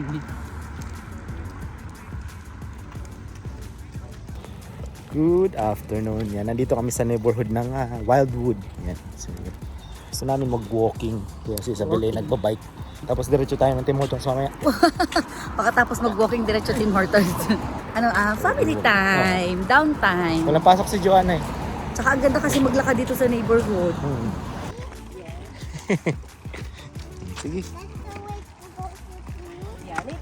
kami. Good afternoon. Yan, nandito kami sa neighborhood ng ah, Wildwood. Yan. So, gusto namin mag-walking. Kaya si Isabel ay nagbabike. Tapos diretso tayo ng Tim Hortons mamaya. Pagkatapos mag-walking diretso Tim Hortons. ano, ah, family time, downtime. Walang pasok si Joanna eh. Tsaka ang ganda kasi maglakad dito sa neighborhood. Hmm. Sige.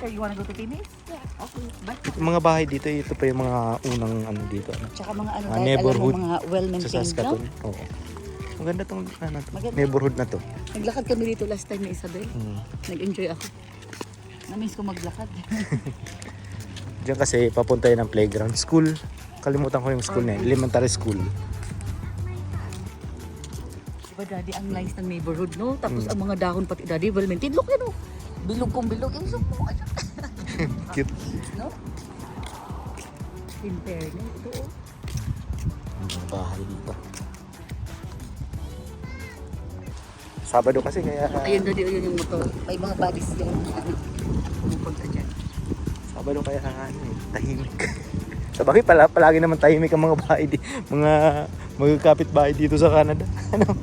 Later you wanna go to Timmy's? Yeah. Okay, bye. Yung mga bahay dito, ito pa yung mga unang ano dito. Ano, Tsaka mga ano, Ah, neighborhood alam mo, mga sa well-maintained, no? Saskatoon. Oo. Maganda tong ano, to, Maganda. neighborhood na to. Naglakad kami dito last time ni Isabel. Hmm. Nag-enjoy ako. Na-miss ko maglakad. Diyan kasi papunta yun ng playground. School. Kalimutan ko yung school na yun. Elementary school. Diba daddy, ang nice ng neighborhood, no? Tapos Mm. ang mga dahon pati, daddy, well-maintained. Look, ano? Bilog kong bilog. Yung sumo. Cute. No? In fairness, ito. Ang bahay dito. Sabado kasi kaya Ayun daddy, ayun yung motor. May mga bodies yung pumupunta dyan. Sabado kaya ano eh, tahimik. Sa bagay pala, palagi naman tahimik ang mga bahay di, mga magkakapit bahay dito sa Canada. Ano?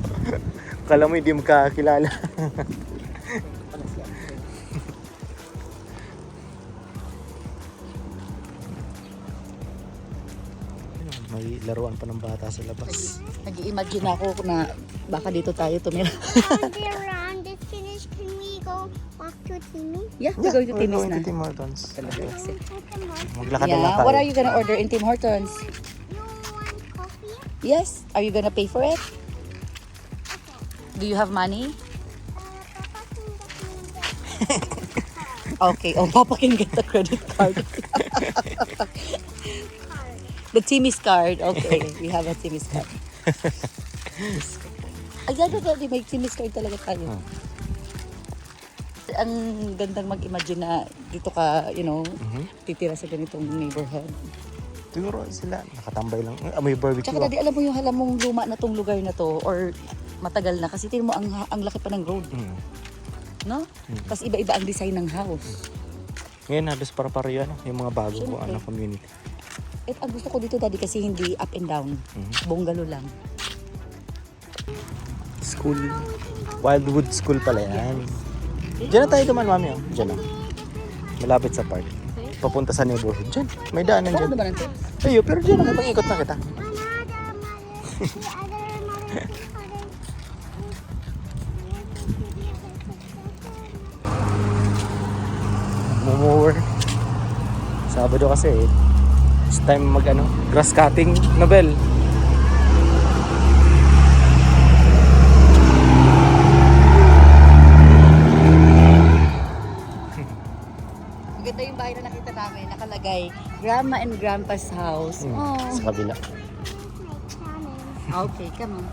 Kala mo hindi magkakilala. May laruan pa ng bata sa labas. Nag-i-imagine ako na baka dito tayo tumira. Are we around this finish? Can we go back to Timmy? yeah, we're going to we're Timmy's going na. to Tim Hortons. Talaga, exit. Maglakad na lang Yeah, tayo. what are you gonna order in Tim Hortons? You want coffee? Yes, are you gonna pay for it? Do you have money? Uh, Papa can get me the Okay, oh, Papa can get the credit card. the Timmy's card. Okay, we have a Timmy's card. Ay, gano'n daddy, may Timmy's card talaga tayo. Hmm. Ang gandang mag-imagine na dito ka, you know, Mhm. titira sa ganitong neighborhood. Siguro sila, nakatambay lang. May barbecue. Tsaka ah. alam mo yung halam mong luma na tong lugar na to or matagal na kasi tingnan mo ang, ang laki pa ng road, Mm. no? Mm. Tapos iba-iba ang design ng house. Ngayon halos para para yan, yung mga bago ko Siyempre. ano, community. At ang gusto ko dito daddy kasi hindi up and down. Mhm. Bungalow lang. School. Wildwood School pala yan. Diyan na tayo duman, mami. Oh. Diyan na. Malapit sa park. Papunta sa neighborhood. Diyan. May daanan Saan dyan. Ayo, pero diyan na. Pag-ikot na kita. Mumuwer. Sabado kasi eh. It's time mag ano, grass cutting. Nobel. Maganda yung bahay na nakita namin. Nakalagay, Grandma and Grandpa's house. Hmm, Oh. Sa kabila. Cannon. Okay, come on.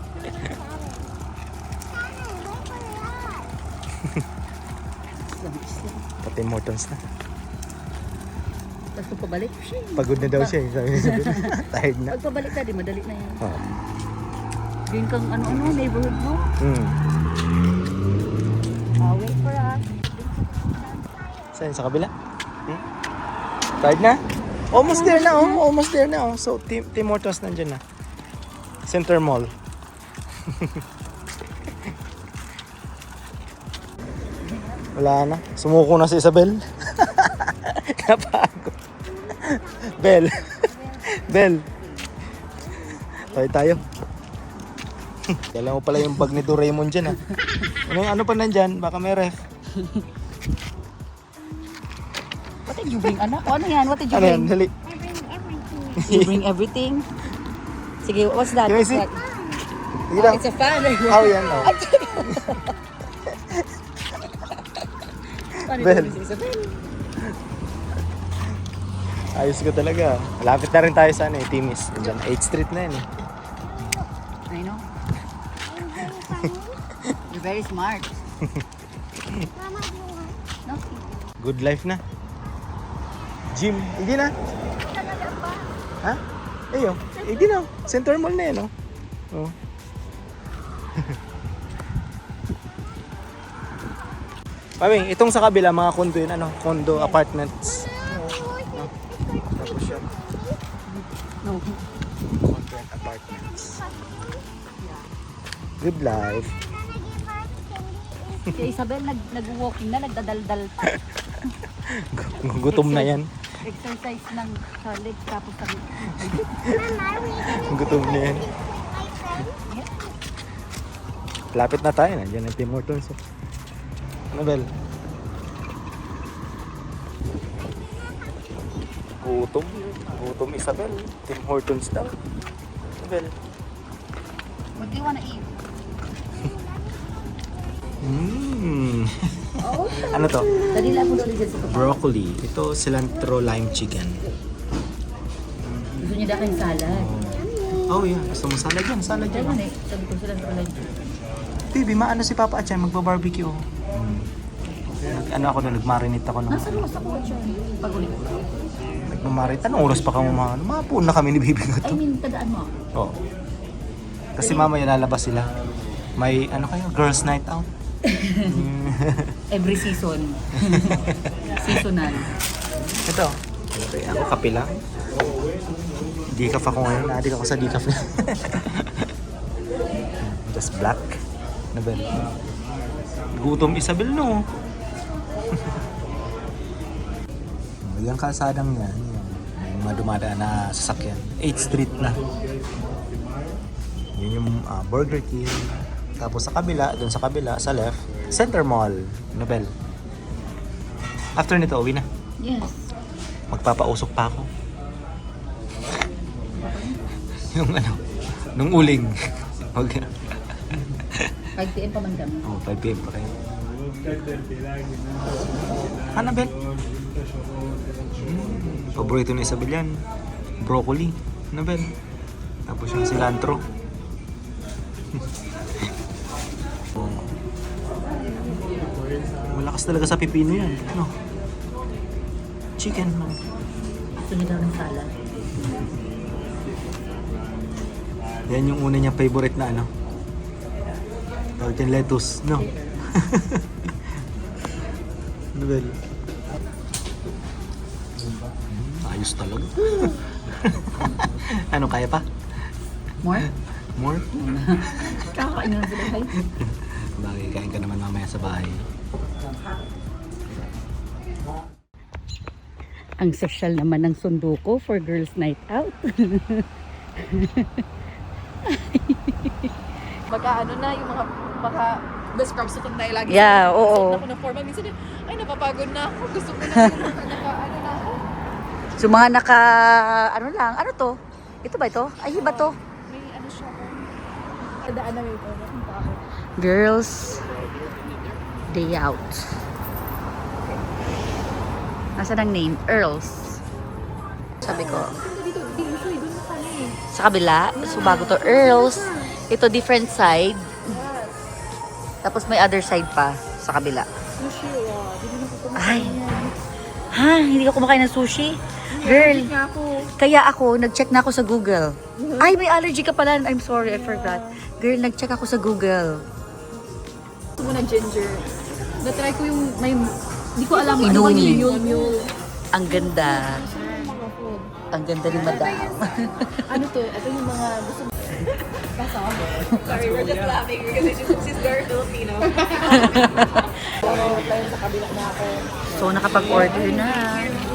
Pati Mortons na. Tapos kung pabalik, shit. Pagod na daw siya. eh. Sabi niya sa Tired na. Pag pabalik na, di madali na yan. Oh. Yun kang ano-ano, neighborhood mo. Hmm. Uh, wait for us. Saan? Sa kabila? Hmm? Tired na? Almost there na oh. Almost there na oh. So, Tim, Tim Hortons nandyan na. Center Mall. Wala na. Sumuko na si Isabel. Napagod. Bel. Bel. Tayo tayo. Kailan mo pala yung bag ni Doraemon dyan ha. Ano, ano pa nandyan? Baka may ref. What did you bring, anak? O, ano yan? What did you Ano yan? bring? Dali. I bring everything. You bring everything? Sige, what's that? Can I What's see? that? Sige Oh, lang. it's a fan. How yan oh. Paano Bel. ito, Miss Isabel? Ayos ko talaga. Malapit na rin tayo sa ano eh, Timis. Diyan, 8th Street na yan eh. I know. You're very smart. No? Good life na. Gym. Hindi na. Ha? Ayo. Hindi na. Center Mall na yan oh. Oh. Mami, itong sa kabila, mga condo yun, ano? Condo, apartments. Good life. Si Isabel nag, nag-walking na, nagdadaldal pa. Gutom na yan. Exercise ng sa legs tapos sa Gutom na yan. Lapit na tayo. Nandiyan ang Tim Hortons. oh. Ano, Bel? Gutom. Gutom Isabel. Tim Hortons daw. Ano, Bel? What do you wanna eat? Mmm. ano to? Dali lang po dyan sa kapatid. Broccoli. Ito, cilantro lime chicken. Gusto niya daking salad. Oh, yeah. Gusto mo salad yan? Salad yan. eh. Sabi ko sila sa lunch. Baby, maano si Papa Achan? Magpa-barbecue. Nag, ano ako na, nag-marinate ako ng... Nasa luwas ako dyan. Pag ulit. Nag-marinate. Anong oras pa kamo mga... Mga puno na kami ni Baby ko I to. mean, tadaan mo. Oo. Kasi mamaya lalabas sila. May ano kayo, girls night out. Every season. Seasonal. Ito. Okay, ako kape lang. Decaf ako ngayon. Naadik ako sa decaf. Just black. Ano ba? Gutom Isabel no. Yung kalsadang yan. May mga dumadaan na sasakyan. 8th Street na. Yun yung ah, Burger King. Tapos sa kabila, doon sa kabila, sa left, Center Mall, Nobel. After nito, uwi na. Yes. Magpapausok pa ako. yung ano, nung uling. Mag, 5 p.m. pa man kami. oh, 5 p.m. pa kayo. Annabel. Mm, paborito ni Isabel yan. Broccoli. Annabel. Tapos yung cilantro. Malakas talaga sa pipino yan. Ano? Chicken. man. Gusto niya daw ng salad. Yan yung una niyang favorite na ano. Tawag yan lettuce, no? Novel. Ayos talaga. ano, kaya pa? More? More? Kakakain na sila guys. Bagay, kain ka naman mamaya sa bahay. Ang social naman ng sundo ko for girls night out. Baka ano na, yung mga, baka best scrub suot na lagi. Yeah, oo. Suot na ako ng formal. Minsan, ay napapagod na ako. Gusto ko na yung naka, naka, ano na ako. So mga naka, ano lang, ano to? Ito ba ito? Ay, iba to. May ano siya ako. Tandaan na may ito. Girls Day Out. Nasaan ang name? Earls. Sabi ko, na sa kabila. So bago to Earls. Ito different side. Tapos may other side pa sa kabila. Sushi, na Ay. Ha? Hindi ka kumakain ng sushi? Girl, kaya ako, nag-check na ako sa Google. Ay, may allergy ka pala. I'm sorry, I forgot. Girl, nag-check ako sa Google. Gusto mo ng ginger. Na-try ko yung may, hindi ko alam ano ano yung mule. Ang ganda. Mga food. Ang ganda ni Madam. Ano to? Ito yung mga gusto mo. Kasama. Sorry, we're just laughing because she's, she's very Filipino. sa kabila na ako. So, nakapag-order na.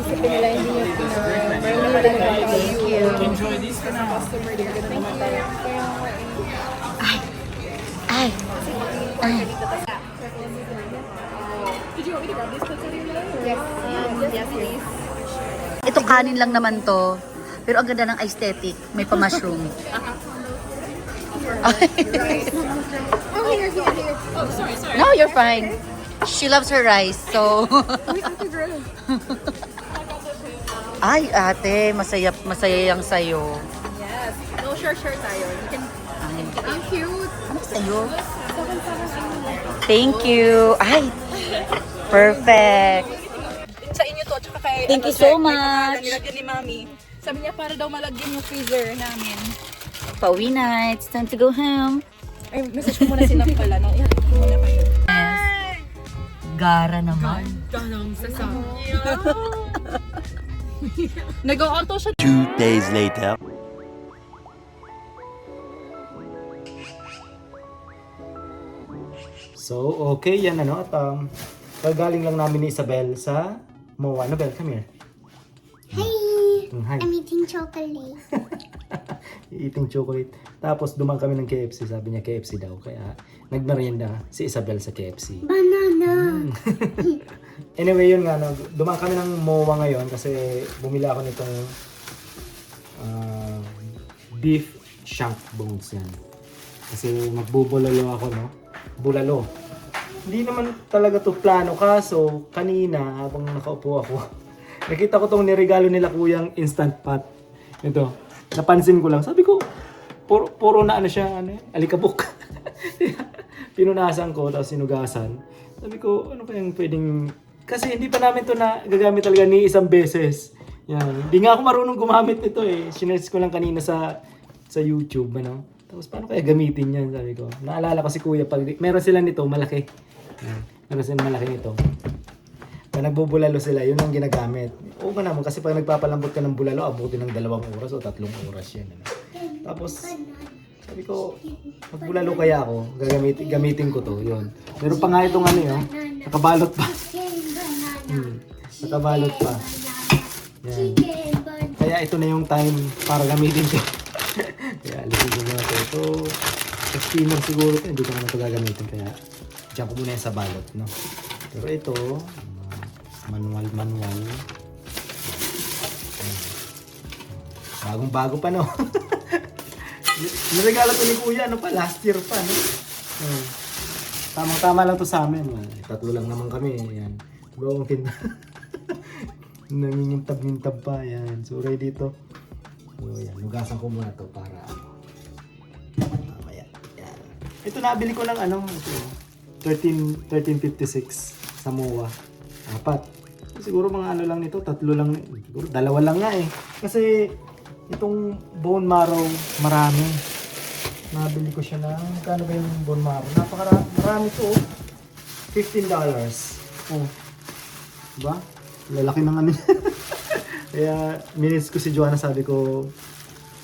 Isipin nila hindi yung Pinoy. Meron naman Thank you. Enjoy this ka na customer naman tayo. Ay. Ay. Ay. Did you want me to grab this pizza Yes. Yes, please. Ito kanin lang naman to. Pero ang ganda ng aesthetic. May pa-mushroom. Oh, here, here, here. Oh, sorry, sorry. no, you're fine. She loves her rice, so... Ay, ate, masaya, masaya yung sayo. Yes. No, sure, sure tayo. You can... Ay, Ang cute. ano sa'yo? Thank you. Ay, perfect. Kay... Thank ano, you so Jack, much. Nilagyan ni Mami. Sabi niya para daw malagyan yung freezer namin. Pauwi na. It's time to go home. Ay, message ko muna si Nak pala. No? Ihatid ko muna kayo. Yes. Gara naman. Tanong sa samya. Nag-auto siya. Two days later. So, okay yan ano. At um, kagaling lang namin ni Isabel sa MOA. Ano, Bel? Come here. Hey, Mm, Hi. I'm eating chocolate. Eating chocolate. Tapos dumaan kami ng KFC. Sabi niya KFC daw. Kaya nagmerienda si Isabel sa KFC. Banana. Anyway, yun nga. No, dumaan kami ng MOA ngayon kasi bumili ako nitong ah, beef shank bones yan. Kasi magbubulalo ako, no? Bulalo. Hindi naman talaga to plano kaso kanina habang nakaupo ako nakita ko tong niregalo nila kuyang instant pot. Ito. Napansin ko lang. Sabi ko, puro, puro na ano siya, ano, alikabok. Pinunasan ko, tapos sinugasan. Sabi ko, ano kayang pwedeng... Kasi hindi pa namin to na gagamit talaga ni isang beses. Yan. Hindi nga ako marunong gumamit nito eh. Sinerge ko lang kanina sa sa YouTube, ano. Tapos paano kaya gamitin yan, sabi ko. Naalala ko si Kuya, pag meron sila nito, malaki. Yan. Meron sila malaki nito. Pag nagbubulalo sila, yun ang ginagamit. Oo nga naman, kasi pag nagpapalambot ka ng bulalo, abutin ng dalawang oras o tatlong oras yan. Ano. Tapos, sabi ko, magbulalo kaya ako, gagamit, gamitin ko to, yun. Meron pa nga itong ano yun, nakabalot pa. Hmm, nakabalot pa. Yan. Kaya ito na yung time para gamitin ko. kaya alisin ko muna ito. Ito, steamer siguro ito, hindi ko naman ito gagamitin. Kaya, dyan ko muna yan sa balot, no? Pero ito, manual, manual. Bagong bago pa, no? Naregalo to ni Kuya, ano pa, last year pa, no? Hmm. Tamang-tama lang to sa amin. Eh, Tatlo lang naman kami. Yan. Bawang tinda. Nangingintab-ngintab pa. Yan. So, ready to. So, yan. Lugasan ko muna to para ano. Mamaya. Yan. Ito nabili ko lang ano. Ito. 13, 1356 sa MOA. Apat. Siguro mga ano lang nito. Tatlo lang. Siguro dalawa lang nga eh. Kasi itong bone marrow marami. Nabili ko siya ng, kano ba yung bone marrow? Napakarami to. oh. $15. Oh. Diba? Lalaki ng ano. Kaya minutes ko si Joanna sabi ko,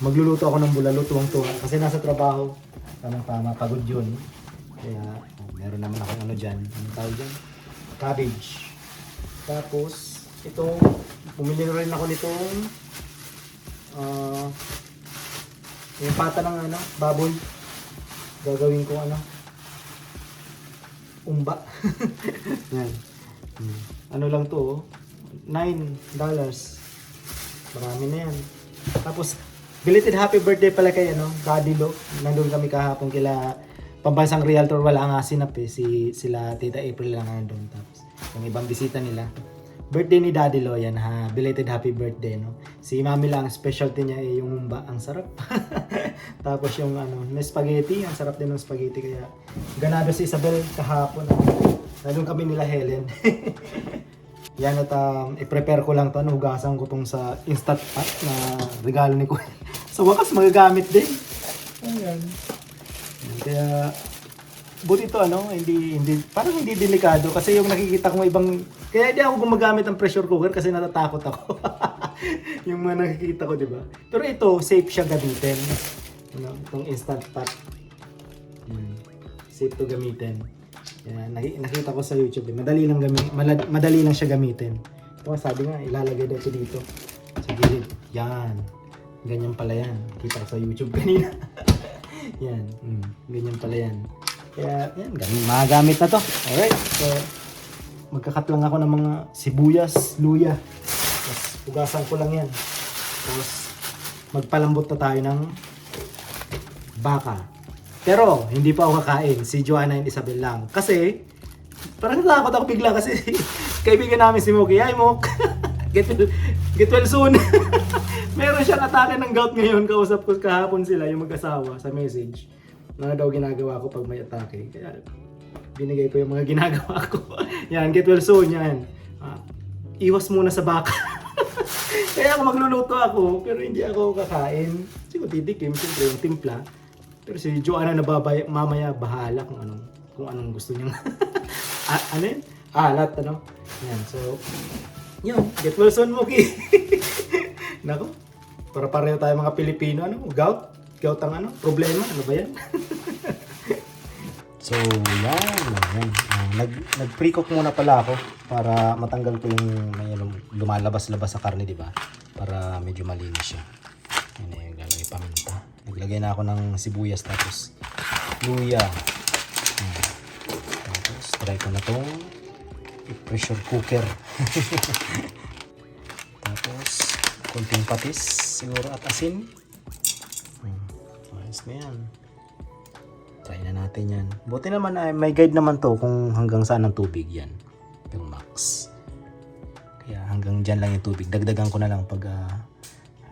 magluluto ako ng bulalo tuwang-tuwa kasi nasa trabaho. Tama-tama, pagod yun. Kaya meron naman akong ano dyan. Ano tawag dyan? Cabbage. Tapos, ito, bumili na rin ako nitong ah yung pata ng ano, baboy. Gagawin ko ano, umba. Yan. Hmm. Ano lang to, oh. $9. Marami na yan. Tapos, belated happy birthday pala kay ano, Daddy Lo. Nandun kami kahapon kila pambansang realtor wala nga sinap eh. Si, sila Tita April lang nandun. Tapos, yung ibang bisita nila. Birthday ni Daddy Lo yan ha. Belated happy birthday no. Si Mami lang, specialty niya eh, yung umba. Ang sarap. Tapos yung ano, may spaghetti. Ang sarap din ng spaghetti. Kaya ganado si Isabel kahapon. ah. Nandun kami nila Helen. Yan at um, i-prepare ko lang to. Ano, ko tong sa Instant Pot na regalo ni Kuya. sa wakas magagamit din. Ayan. Buti to ano, hindi hindi parang hindi delikado kasi yung nakikita ko ibang kaya hindi ako gumagamit ng pressure cooker kasi natatakot ako. yung mga nakikita ko, 'di ba? Pero ito, safe siya gamitin. Ano, itong instant pot. Hmm. Safe to gamitin. Yan, naki- nakita ko sa YouTube, eh, madali lang gami mala- madali lang siya gamitin. Ito sabi nga, ilalagay daw ito dito. Sa gilid. Yan. Ganyan pala yan. Kita ko sa YouTube kanina. yan. Mm, ganyan pala yan. Kaya, yan. Ganyan, magagamit na to. Alright. So, magkakat lang ako ng mga sibuyas, luya. Tapos, hugasan ko lang yan. Tapos, magpalambot na tayo ng baka. Pero, hindi pa ako kakain. Si Joanna and Isabel lang. Kasi, parang natakot ako bigla kasi kaibigan namin si Moki. Hi, Mok! get, well, get well soon! Meron siyang atake ng gout ngayon. Kausap ko kahapon sila, yung mag-asawa, sa message. Na daw ginagawa ko pag may atake. Kaya, binigay ko yung mga ginagawa ko. yan, get well soon, yan. Ah, iwas muna sa baka. Kaya ako magluluto ako, pero hindi ako kakain. Siguro titikim, siyempre yung timpla. Pero si Joanna nababay, mamaya bahala kung anong, kung anong gusto niyang, ah, ano yun? alat, ano? Yan, so, yun, get well soon, Muki. Nako, para pareho tayo mga Pilipino, ano? Gout? Gout ang ano? Problema? Ano ba yan? so, yan. yan. Ah, nag, nag-pre-cook muna pala ako para matanggal ko yung may ano, lumalabas-labas sa karne, di ba? Para medyo malinis siya. Yan na yung lalagay paminta. Naglagay na ako ng sibuyas tapos luya. Yan. Tapos try ko na tong i-pressure cooker. Tapos kunting patis siguro at asin. Hmm. Ayos yan. Try na natin yan. Buti naman ay may guide naman to kung hanggang saan ang tubig yan. Yung max. Kaya hanggang dyan lang yung tubig. Dagdagan ko na lang pag ah,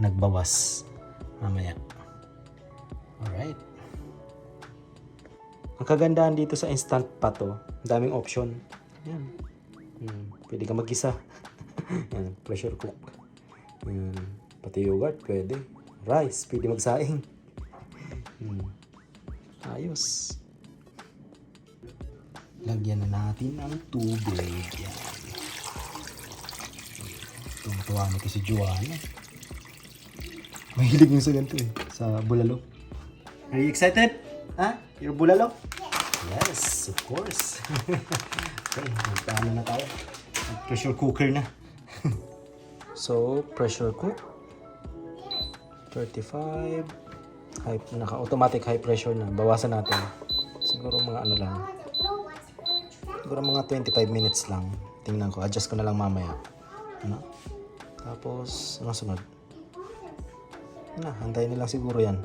nagbawas mamaya. Alright. Ang kagandahan dito sa instant pot to, daming option. Yan. Hmm, pwede ka mag-isa. Yan, pressure cook. Yan. Pati yogurt, pwede. Rice, pwede magsaing. Hmm. Ayos. Lagyan na natin ng tubig. Yan. Tumatuwa na kasi Joanna. Mahilig yung sa ganito eh. Sa bulalo. Are you excited? Ha? Your bulalo? Yes, of course. okay, magpaano na tayo? Pressure cooker na. so, pressure cook. 35. High, naka-automatic high pressure na. Bawasan natin. Siguro mga ano lang. Siguro mga 25 minutes lang. Tingnan ko. Adjust ko na lang mamaya. Ano? Tapos, ano sunod? Na, hantayin nilang siguro yan.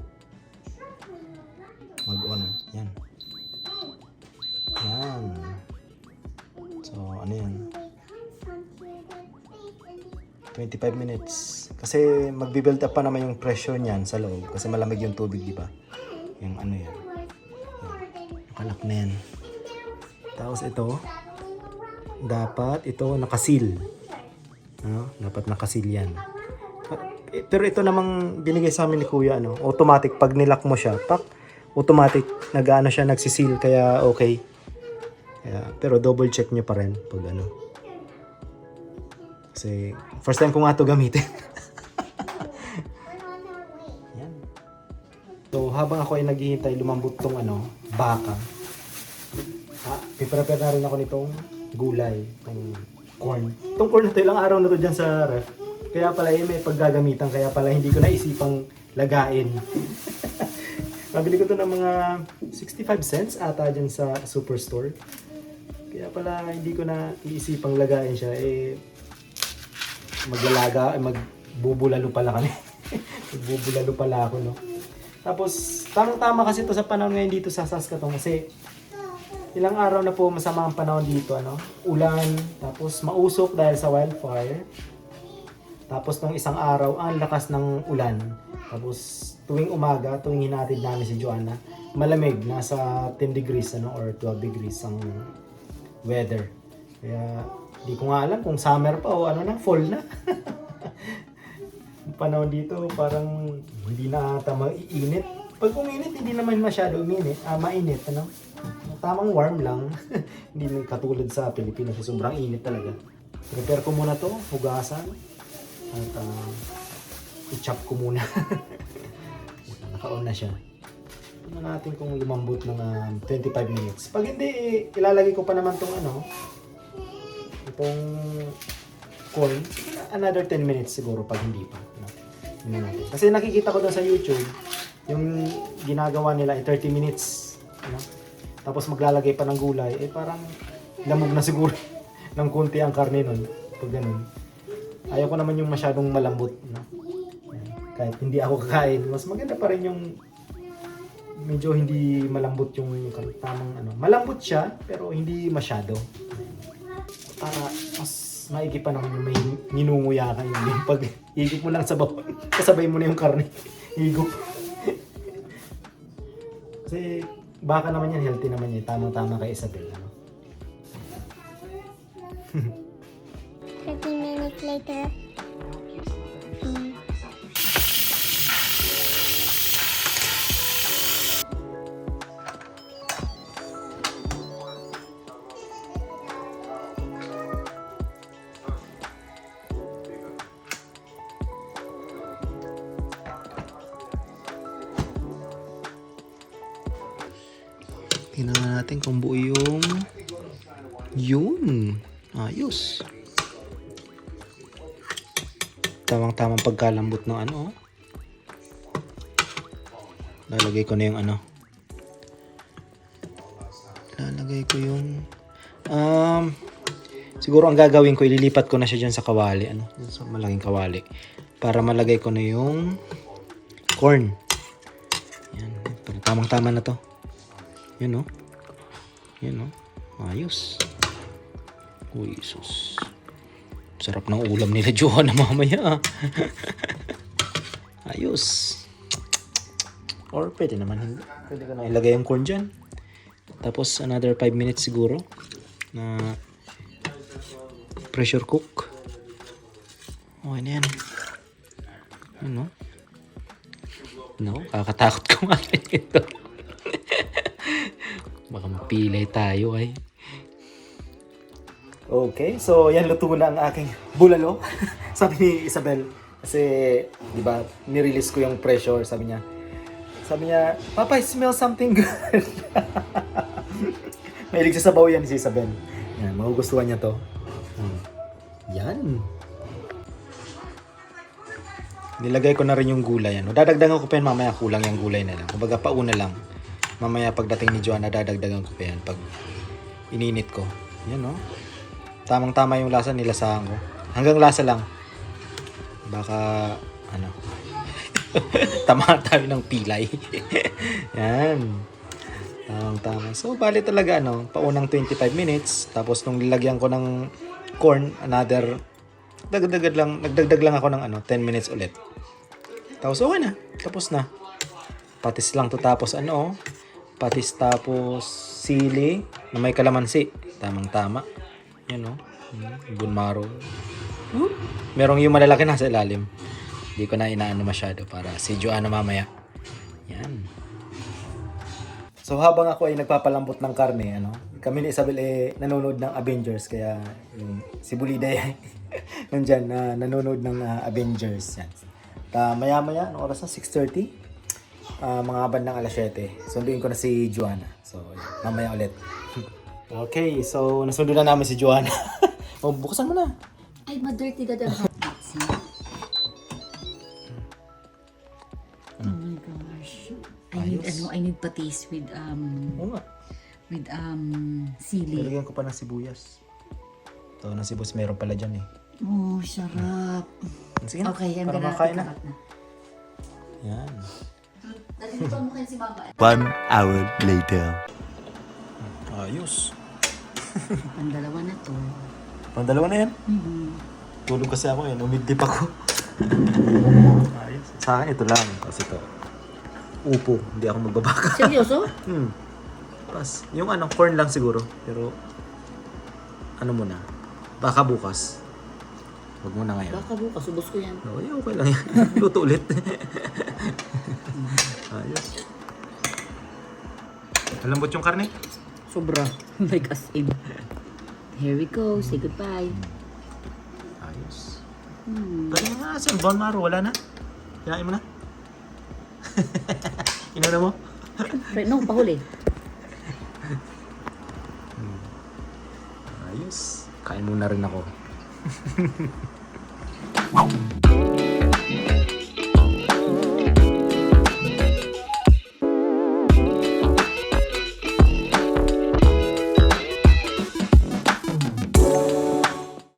Mag-on. Yan. Yan. So, ano yan? 25 minutes. Kasi magbi-build up pa naman yung pressure niyan sa loob. Kasi malamig yung tubig, di ba? Yung ano yan. Yan. Nakalak na yan. Tapos ito, dapat ito nakasil. Ano? Dapat nakasil yan. Eh, Pero ito namang binigay sa amin ni Kuya, ano, automatic pag nilock mo siya, pak, automatic nag-ano siya, nagsisil, kaya okay. Kaya, pero double check nyo pa rin pag ano. Kasi, first time ko nga ito gamitin. Yan. So, habang ako ay naghihintay, lumambot tong ano, baka. Ah, piprepare na rin ako nitong gulay, itong corn. Itong corn na to, ilang araw na to dyan sa ref. Kaya pala eh, may paggagamitan, kaya pala hindi ko naisipang lagain. Nabili ko to ng mga 65 cents ata dyan sa superstore. Kaya pala hindi ko na iisipang lagain siya. Eh, maglalaga, eh, magbubulalo pala kami. magbubulalo pala ako, no? Tapos, tamang-tama kasi to sa panahon ngayon dito sa Saskatoon kasi ilang araw na po masama ang panahon dito, ano? Ulan, tapos mausok dahil sa wildfire. Tapos nung isang araw, ang lakas ng ulan. Tapos tuwing umaga, tuwing hinatid namin si Joanna, malamig, nasa 10 degrees ano, or 12 degrees ang weather. Kaya di ko nga alam kung summer pa o ano na, fall na. Panahon dito parang hindi na ata maiinit. Pag uminit, hindi naman masyado uminit, ah, mainit, ano? Tamang warm lang. hindi na katulad sa Pilipinas, sobrang init talaga. Prepare ko muna to, hugasan. At uh, i-chop ko muna. Naka-on na siya. Tingnan natin kung lumambot ng ah, 25 minutes. Pag hindi, eh, ilalagay ko pa naman tong ano, itong corn. Another 10 minutes siguro pag hindi pa. No? Kasi nakikita ko doon sa YouTube, yung ginagawa nila ay 30 minutes. Ano? Tapos maglalagay pa ng gulay, eh parang lamog na siguro ng konti ang karne nun. Pag ganun. Ayaw ko naman yung masyadong malambot. No? Kahit hindi ako kakain, mas maganda pa rin yung medyo hindi malambot yung tamang ano. Malambot siya, pero hindi masyado. Para mas maigi pa naman may ninunguya ka yun. Yung pag higop mo lang sa bawang, kasabay mo na yung karne. Higop. Kasi baka naman yan, healthy naman yan. Tamang-tama kay Isabel. Ano? 30 minutes later. Pagkalambot ng ano. oh. Lalagay ko na yung ano. Lalagay ko yung... Um, siguro ang gagawin ko, ililipat ko na siya dyan sa kawali. Ano? Dyan sa malaking kawali. Para malagay ko na yung corn. Yan. Tamang-tama na to. Yan o. Yan o. Ayos. Uy, sus. Sarap ng ulam nila Johan na mamaya. Ayos. Or pwede naman hindi. Pwede ko na ilagay yung corn dyan. Tapos another 5 minutes siguro na pressure cook. Okay na yan. Ano? No, kakatakot kumain ito. Baka mapilay tayo ay. Okay, so yan luto na ang aking bulalo. sabi ni Isabel, kasi, di ba, nirelease ko yung pressure, sabi niya. Sabi niya, Papa, I smell something good. Mahilig sa sabaw yan si Isabel. Yan, magugustuhan niya to. Hmm. Yan. Nilagay ko na rin yung gulay. Ano. Dadagdagan ko pa yan mamaya kulang yung gulay na lang. Kumbaga pauna lang. Mamaya pagdating ni Joanna, dadagdagan ko pa yan pag ininit ko. Yan no. Tamang-tama yung lasa, nilasahan ko. Hanggang lasa lang. Baka, ano, tama tayo ng pilay. yan. Tamang-tama. So, bali talaga, ano, paunang 25 minutes. Tapos, nung nilagyan ko ng corn, another, dagdag lang, nagdagdag lang ako ng ano, 10 minutes ulit. Tapos, okay na. Tapos na. Patis lang to tapos ano, oh. patis tapos sili na may kalamansi. Tamang-tama. Yan, marrow. Hmm? Merong yung malalaki nasa ilalim. Hindi ko na inaano masyado para si Joanna mamaya. Yan. So habang ako ay nagpapalambot ng karne, ano, kami ni Isabel eh nanonood ng Avengers kaya yung si Bulida ay nandyan na nanonood ng ah, Avengers yan. Ta maya maya, ano oras na? 6.30? Ah, mga bandang alas 7. Sunduin ko na si Joanna. So, mamaya ulit. Okay, so nasundo na namin si Joanna. oh, buksan mo na. Ay, ma-dirty ang hot See? Oh my gosh. I need, Ayos. ano, I need patis with, um, Oo nga. with, um, sili. Nilagyan ko pa ng sibuyas. Ito, ng sibuyas meron pala dyan eh. Oh, sarap. Sige na, Okay, I'm para gonna makain na. cut na. Yan. Nalilito mo kayo si mama. One hour later. Ayos. Ang dalawa na to. Pang dalawa na yan. Mhm. Tulog kasi ako yan. Umidlip ako. Ayos. Sa akin ito lang. Kasi ito. Upo. Hindi ako magbabaka. Seryoso? Hmm. Pas. Yung ano, corn lang siguro. Pero, ano muna. Baka bukas. Huwag muna ngayon. Baka bukas, ubos ko yan. No, okay lang yan. Luto ulit. Ayos. Malambot yung karne. Sobra. like as in. Here we go. Say goodbye. Ayos. Hmm. Mo nga sa bone marrow. Wala na. Kinain mo na. Inuna mo? Right, no, pahuli. Ayos. Kain muna rin ako.